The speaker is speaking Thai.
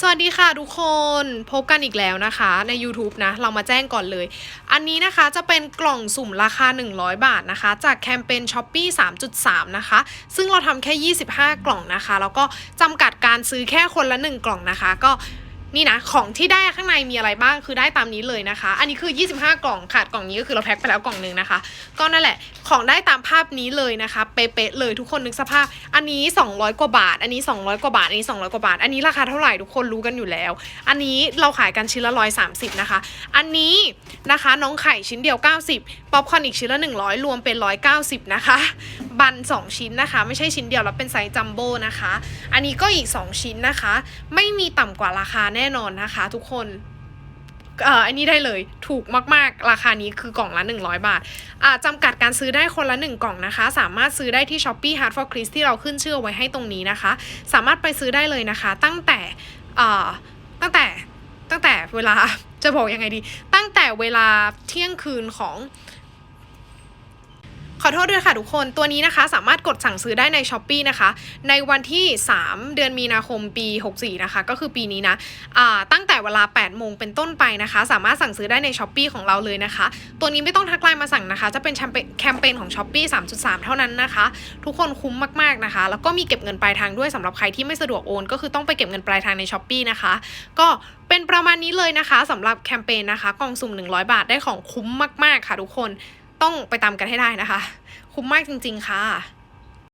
สวัสดีค่ะทุกคนพบกันอีกแล้วนะคะใน YouTube นะ เรามาแจ้งก่อนเลย อันนี้นะคะจะเป็นกล่องสุ่มราคา 100 บาทนะคะ จากแคมเปญ s h o p e e 3.3 นะคะ ซึ่งเราทำแค่ 25 กล่องนะคะ แล้วก็จำกัดการซื้อแค่คนละ 1 กล่องนะคะ ก็ นี่นะของที่ได้ข้างในมีอะไรบ้างคือได้ตามนี้เลยนะคะ อันนี้คือ 25 กล่องขาดกล่องนี้ก็คือเราแพ็คไปแล้วกล่องหนึ่งนะคะ ก็นั่นแหละของได้ตามภาพนี้เลยนะคะ เป๊ะๆเลยทุกคนนึกสภาพ อันนี้ 200 กว่าบาท อันนี้ 200 กว่าบาทอันนี้ 200 กว่าบาท อันนี้ราคาเท่าไหร่ทุกคนรู้กันอยู่แล้ว อันนี้เราขายกันชิ้นละ130นะคะ อันนี้นะคะน้องไข่ชิ้นเดียว 90 ป๊อปคอนอีกชิ้นละ 100 รวมเป็น 190 นะคะ บัน 2 ชิ้นนะคะ ไม่ใช่ชิ้นเดียวแล้วเป็นไซส์จัมโบ้นะคะ อันนี้ก็อีก 2 ชิ้นนะคะ ไม่มีต่ำกว่าราคาแน่นอนนะคะ ทุกคนเอ่ออันนี้ได้เลยถูกมากๆ ราคานี้คือกล่องละ 100 บาทอ่าจำกัดการซื้อได้คนละ 1 กล่องนะคะ สามารถซื้อได้ที่ s h o p e e Hard for Chris ที่เราขึ้นชื่อไว้ให้ตรงนี้นะคะ สามารถไปซื้อได้เลยนะคะ ตั้งแต่อ่าตั้งแต่ตั้งแต่เวลาจะบอกยังไงดี ตั้งแต่เวลาเที่ยงคืนของ ขอโทษด้วยค่ะทุกคน ตัวนี้นะคะสามารถกดสั่งซื้อได้ใน s h อ p e e นะคะ ในวันที่ 3 เดือนมีนาคมปี 64 นะคะ ก็คือปีนี้นะตั้งแต่เวลา 8 โมงเป็นต้นไปนะคะ สามารถสั่งซื้อได้ใน s h อ p e e ของเราเลยนะคะ ตัวนี้ไม่ต้องทักไลน์มาสั่งนะคะ จะเป็นแคมเปญแคมเปญของ s h อ p e e 3.3 เท่านั้นนะคะ ทุกคนคุ้มมากๆนะคะ แล้วก็มีเก็บเงินปลายทางด้วยสำหรับใครที่ไม่สะดวกโอน ก็คือต้องไปเก็บเงินปลายทางใน s h อ p e e นะคะ ก็เป็นประมาณนี้เลยนะคะสำหรับแคมเปญนะคะกล่องสุ่ม 100 บาทได้ของคุ้มมาก ๆ ค่ะทุกคน ต้องไปตามกันให้ได้นะคะ คุ้มมากจริง ๆ ค่ะ